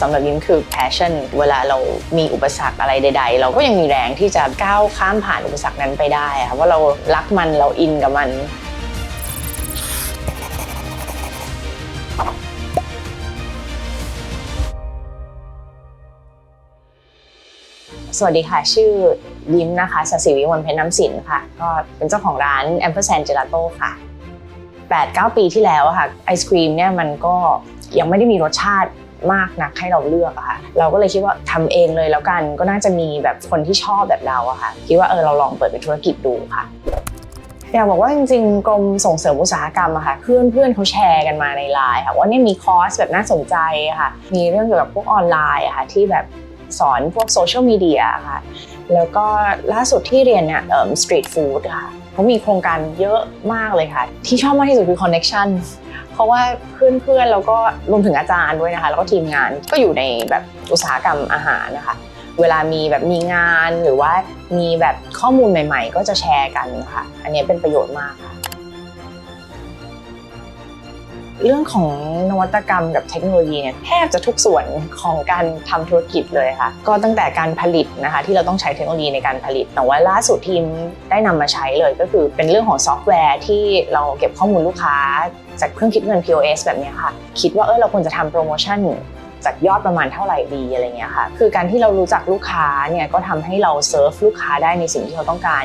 สำหรับยิ้มคือ passion เวลาเรามีอุปสรรคอะไรใด ๆ เราก็ยังมีแรงที่จะก้าวข้ามผ่านอุปสรรคนั้นไปได้ค่ะว่าเรารักมันเราอินกับมันสวัสดีค่ะ ชื่อยิ้มนะคะสศิวิมลเพชรน้ำสินค่ะ ก็เป็นเจ้าของร้าน a m p e r s a n d Gelato ค่ะ 8-9 ปีที่แล้วค่ะไอศครีมเนี่ยมันก็ยังไม่ได้มีรสชาติ มากนักให้เราเลือกอะค่ะ เราก็เลยคิดว่าทำเองเลยแล้วกันก็น่าจะมีแบบคนที่ชอบแบบเราอะค่ะ คิดว่าเออเราลองเปิดเป็นธุรกิจดูค่ะอยากบอกว่าจริงๆกรมส่งเสริมอุตสาหกรรมอะค่ะเพื่อนเพื่อนๆเขาแชร์กันมาในไลน์ค่ะว่าเนี่ยมีคอร์สแบบน่าสนใจค่ะ มีเรื่องเกี่ยวกับพวกออนไลน์อะค่ะที่แบบ สอนพวกโซเชียลมีเดียค่ะ แล้วก็ล่าสุดที่เรียนเนี่ยสตรีทฟู้ดค่ะเขามีโครงการเยอะมากเลยค่ะ ที่ชอบมากที่สุดคือคอนเน็ชันเพราะว่าเพื่อนๆแล้วก็รวมถึงอาจารย์ด้วยนะคะ แล้วก็ทีมงานก็อยู่ในแบบอุตสาหกรรมอาหารนะคะ เวลามีแบบมีงานหรือว่ามีแบบข้อมูลใหม่ ๆ ก็จะแชร์กันค่ะ อันนี้เป็นประโยชน์มากค่ะ เรื่องของนวัตกรรมกับเทคโนโลยีเนี่ยแทบจะทุกส่วนของการทำธุรกิจเลยค่ะ ก็ตั้งแต่การผลิตนะคะที่เราต้องใช้เทคโนโลยีในการผลิต แต่ว่าล่าสุดทีมได้นำมาใช้เลยก็คือเป็นเรื่องของซอฟต์แวร์ที่เราเก็บข้อมูลลูกค้า จากเครื่องคิดเงิน POS แบบนี้ค่ะ คิดว่าเออเราควรจะทำโปรโมชั่นจากยอดประมาณเท่าไหร่ดีอะไรเงี้ยค่ะ คือการที่เรารู้จักลูกค้าเนี่ยก็ทำให้เราเซิร์ฟลูกค้าได้ในสิ่งที่เขาต้องการ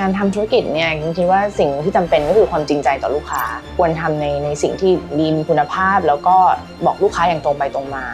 การทำธุรกิจเนี่ยจคิดว่าสิ่งที่จำเป็นก็คือความจริงใจต่อลูกค้า ควรทำในในสิ่งที่ดีมีคุณภาพ แล้วก็บอกลูกค้าอย่างตรงไปตรงมา